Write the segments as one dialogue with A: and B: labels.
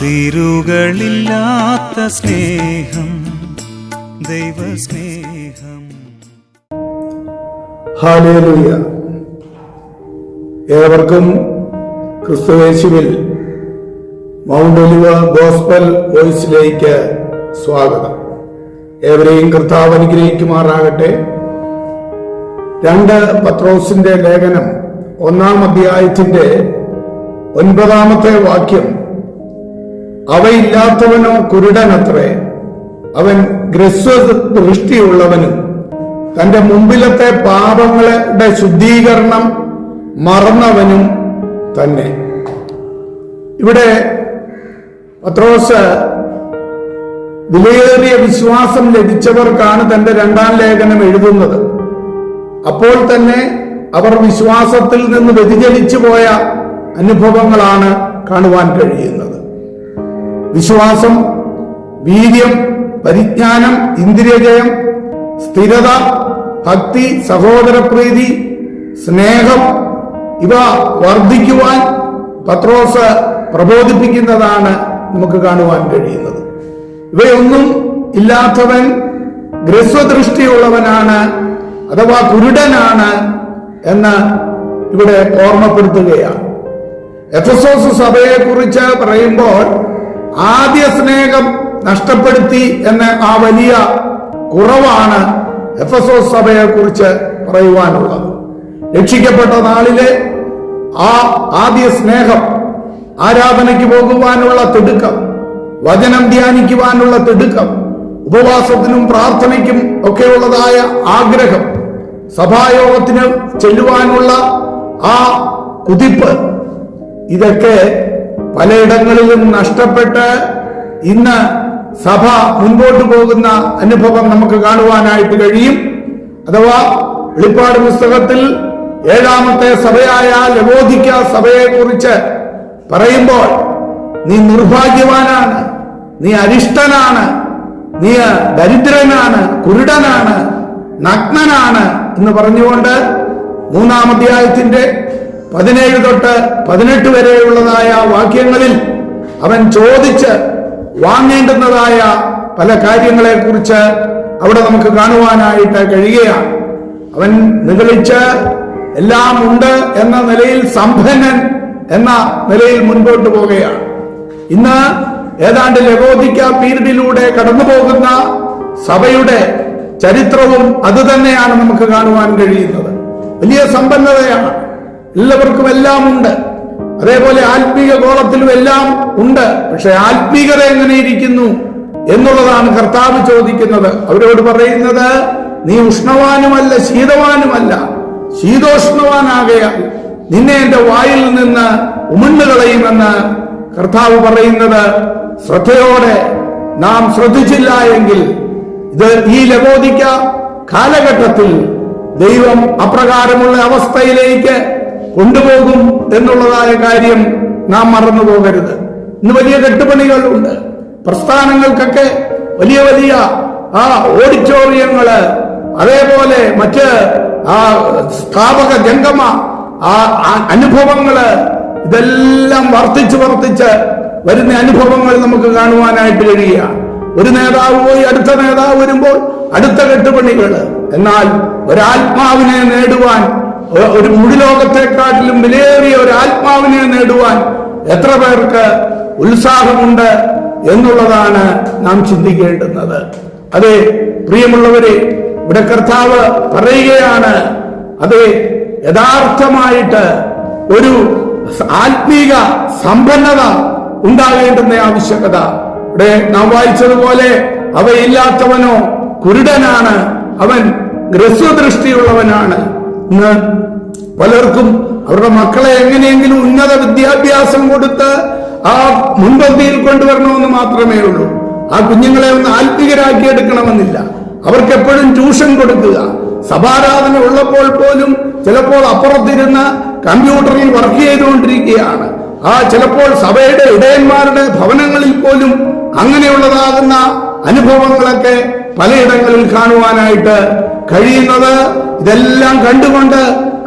A: അതിരുകളില്ലാത്ത സ്നേഹം ദൈവസ്നേഹം.
B: ഹാലേലുയ ഏവർക്കും ക്രിസ്തുവേശുവിൽ മൗണ്ട് ഒലിവ ഗോസ്ബൽ വോയിസിലേക്ക് സ്വാഗതം. ഏവരെയും കർത്താവ് അനുഗ്രഹിക്കുമാറാകട്ടെ. രണ്ട് പത്രോസിന്റെ ലേഖനം ഒന്നാം അധ്യായത്തിന്റെ ഒൻപതാമത്തെ വാക്യം അവയില്ലാത്തവനോ കുരുടനത്രേ. അവൻ ഗ്രസ്വ ദൃഷ്ടിയുള്ളവനും തന്റെ മുമ്പിലത്തെ പാപങ്ങളുടെ ശുദ്ധീകരണം മറന്നവനും തന്നെ. ഇവിടെ പത്രോസ് വിലയേറിയ വിശ്വാസം ലഭിച്ചവർക്കാണ് തന്റെ രണ്ടാം ലേഖനം എഴുതുന്നത്. അപ്പോൾ തന്നെ അവർ വിശ്വാസത്തിൽ നിന്ന് വ്യതിചലിച്ചു പോയ അനുഭവങ്ങളാണ് കാണുവാൻ കഴിയുന്നത്. വിശ്വാസം വീര്യം പരിജ്ഞാനം ഇന്ദ്രിയജയം സ്ഥിരത ഭക്തി സഹോദരപ്രീതി സ്നേഹം ഇവ വർദ്ധിക്കുവാൻ പത്രോസ് പ്രബോധിപ്പിക്കുന്നതാണ് നമുക്ക് കാണുവാൻ കഴിയുന്നത്. ഇവയൊന്നും ഇല്ലാത്തവൻ ഗ്രസ്വദൃഷ്ടിയുള്ളവനാണ് അഥവാ കുരുടനാണ് എന്ന് ഇവിടെ ഓർമ്മപ്പെടുത്തുകയാണ്. എഫസോസ് സഭയെ കുറിച്ച് പറയുമ്പോൾ ആദ്യ സ്നേഹം നഷ്ടപ്പെടുത്തി എന്ന ആ വലിയ കുറവാണ് എഫ് എസ് എഫസോസ് സഭയെ കുറിച്ച് പറയുവാനുള്ളത്. രക്ഷിക്കപ്പെട്ട നാളിലെ ആ ആദ്യ സ്നേഹം ആരാധനയ്ക്ക് പോകുവാനുള്ള തിടുക്കം വചനം ധ്യാനിക്കുവാനുള്ള തിടുക്കം ഉപവാസത്തിനും പ്രാർത്ഥനയ്ക്കും ഒക്കെയുള്ളതായ ആഗ്രഹം സഭായോഗത്തിന് ചെല്ലുവാനുള്ള ആ കുതിപ്പ് ഇതൊക്കെ പലയിടങ്ങളിലും നഷ്ടപ്പെട്ട് ഇന്ന് സഭ മുൻപോട്ട് പോകുന്ന അനുഭവം നമുക്ക് കാണുവാനായിട്ട് കഴിയും. അഥവാ വെളിപ്പാട് പുസ്തകത്തിൽ ഏഴാമത്തെ സഭയായ ലവോധിക്ക സഭയെ കുറിച്ച് പറയുമ്പോൾ നീ നിർഭാഗ്യവാനാണ് നീ അരിഷ്ടനാണ് നീ ദരിദ്രനാണ് കുരുടനാണ് നഗ്നനാണ് എന്ന് പറഞ്ഞുകൊണ്ട് മൂന്നാം അധ്യായത്തിന്റെ പതിനേഴ് തൊട്ട് പതിനെട്ട് വരെയുള്ളതായ വാക്യങ്ങളിൽ അവൻ ചോദിച്ച് വാങ്ങേണ്ടുന്നതായ പല കാര്യങ്ങളെ കുറിച്ച് അവിടെ നമുക്ക് കാണുവാനായിട്ട് കഴിയുകയാണ്. അവൻ നിഗളിച്ച് എല്ലാം ഉണ്ട് എന്ന നിലയിൽ സമ്പന്നൻ എന്ന നിലയിൽ മുൻപോട്ട് പോവുകയാണ്. ഇന്ന് ഏതാണ്ട് ലഗോദിക്ക പീരീഡിലൂടെ കടന്നു പോകുന്ന സഭയുടെ ചരിത്രവും അത് തന്നെയാണ് നമുക്ക് കാണുവാൻ കഴിയുന്നത്. വലിയ സമ്പന്നതയാണ്. എല്ലാവർക്കും എല്ലാം ഉണ്ട്. അതേപോലെ ആത്മീക ഗോളത്തിലും എല്ലാം ഉണ്ട്. പക്ഷെ ആത്മീകത എങ്ങനെ ഇരിക്കുന്നു എന്നുള്ളതാണ് കർത്താവ് ചോദിക്കുന്നത്. അവരോട് പറയുന്നത് നീ ഉഷ്ണവാനുമല്ല ശീതവാനുമല്ല. ശീതോഷ്ണവാനാകയാൽ നിന്നെ എന്റെ വായിൽ നിന്ന് ഉമിണ്ണുകളയുമെന്ന് കർത്താവ് പറയുന്നത്. ശ്രദ്ധയോടെ നാം ശ്രദ്ധിച്ചില്ല എങ്കിൽ ഇത് ഈ ലബോധിക്ക കാലഘട്ടത്തിൽ ദൈവം അപ്രകാരമുള്ള അവസ്ഥയിലേക്ക് കൊണ്ടുപോകും എന്നുള്ളതായ കാര്യം നാം മറന്നു പോകരുത്. ഇന്ന് വലിയ കെട്ടുപണികളുണ്ട് പ്രസ്ഥാനങ്ങൾക്കൊക്കെ വലിയ വലിയ ആ ഓഡിറ്റോറിയങ്ങൾ അതേപോലെ മറ്റ് ആ സ്ഥാപക ജംഗമ ആ അനുഭവങ്ങൾ ഇതെല്ലാം വർദ്ധിച്ച് വർദ്ധിച്ച് വരുന്ന അനുഭവങ്ങൾ നമുക്ക് കാണുവാനായിട്ട് കഴിയുകയാണ് ഒരു നേതാവ് പോയി അടുത്ത നേതാവ് വരുമ്പോൾ അടുത്ത കെട്ടുപണികൾ എന്നാൽ ഒരാത്മാവിനെ നേടുവാൻ ഒരു മുടിലോകത്തെക്കാട്ടിലും വിലയേറിയ ഒരു ആത്മാവിനെ നേടുവാൻ എത്ര പേർക്ക് ഉത്സാഹമുണ്ട് എന്നുള്ളതാണ് നാം ചിന്തിക്കേണ്ടുന്നത്. അതെ പ്രിയമുള്ളവരെ ഇവിടെ കർത്താവ് പറയുകയാണ് അതെ യഥാർത്ഥമായിട്ട് ഒരു ആത്മീക സമ്പന്നത ഉണ്ടാകേണ്ടുന്ന ആവശ്യകത. ഇവിടെ നാം വായിച്ചതുപോലെ അവയില്ലാത്തവനോ കുരുടനാണ് അവൻ ഗ്രസ്വദൃഷ്ടിയുള്ളവനാണ് ഇന്ന് പലർക്കും അവരുടെ മക്കളെ എങ്ങനെയെങ്കിലും ഉന്നത വിദ്യാഭ്യാസം കൊടുത്ത് ആ മുൻപന്തിയിൽ കൊണ്ടുവരണമെന്ന് മാത്രമേ ഉള്ളൂ. ആ കുഞ്ഞുങ്ങളെ ഒന്ന് ആത്മീകരാക്കി എടുക്കണമെന്നില്ല. അവർക്ക് എപ്പോഴും ട്യൂഷൻ കൊടുക്കുക. സഭാരാധന ഉള്ളപ്പോൾ പോലും ചിലപ്പോൾ അപ്പുറത്തിരുന്ന് കമ്പ്യൂട്ടറിൽ വർക്ക് ചെയ്തുകൊണ്ടിരിക്കുകയാണ്. ആ ചിലപ്പോൾ സഭയുടെ ഇടയന്മാരുടെ ഭവനങ്ങളിൽ പോലും അങ്ങനെയുള്ളതാകുന്ന അനുഭവങ്ങളൊക്കെ പലയിടങ്ങളിൽ കാണുവാനായിട്ട് കഴിയുന്നത് ഇതെല്ലാം കണ്ടുകൊണ്ട്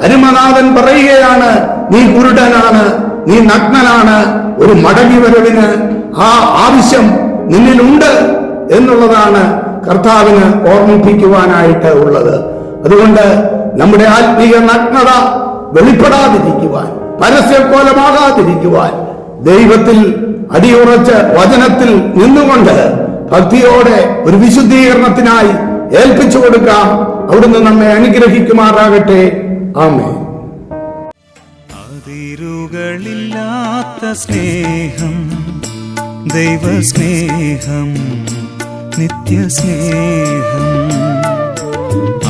B: അരുമനാഥൻ പറയുകയാണ് നീ കുരുടനാണ് നീ നഗ്നനാണ് ഒരു മടങ്ങി വരവിന് ആ ആവശ്യം നിന്നിലുണ്ട് എന്നുള്ളതാണ് കർത്താവിന് ഓർമ്മിപ്പിക്കുവാനായിട്ട് ഉള്ളത്. അതുകൊണ്ട് നമ്മുടെ ആത്മീയ നഗ്നത വെളിപ്പെടാതിരിക്കുവാൻ പരസ്യക്കോലമാകാതിരിക്കുവാൻ ദൈവത്തിൽ അടിയുറച്ച് വചനത്തിൽ നിന്നുകൊണ്ട് ഭക്തിയോടെ ഒരു വിശുദ്ധീകരണത്തിനായി ഏൽപ്പിച്ചു കൊടുക്കാം. അവിടുന്ന് നമ്മെ അനുഗ്രഹിക്കുമാറാകട്ടെ. ആമേ
A: അതിരുകളില്ലാത്ത സ്നേഹം ദൈവസ്നേഹം നിത്യസ്നേഹം.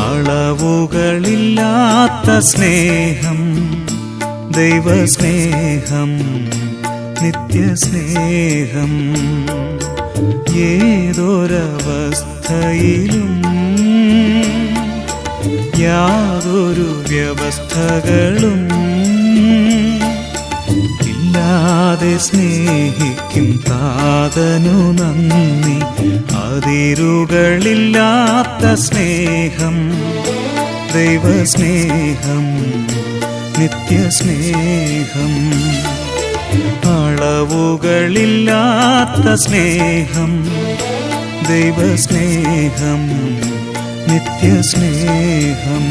A: അളവുകളില്ലാത്ത സ്നേഹം ദൈവസ്നേഹം നിത്യസ്നേഹം. ഏതൊരവസ്ഥയിലും യാതൊരു വ്യവസ്ഥകളും ഇല്ലാതെ സ്നേഹിക്കും താതനു നന്ദി. അതിരുകളില്ലാത്ത സ്നേഹം ദൈവസ്നേഹം നിത്യസ്നേഹം. അളവുകളില്ലാത്ത സ്നേഹം ദൈവസ്നേഹം നിത്യസ്നേഹം.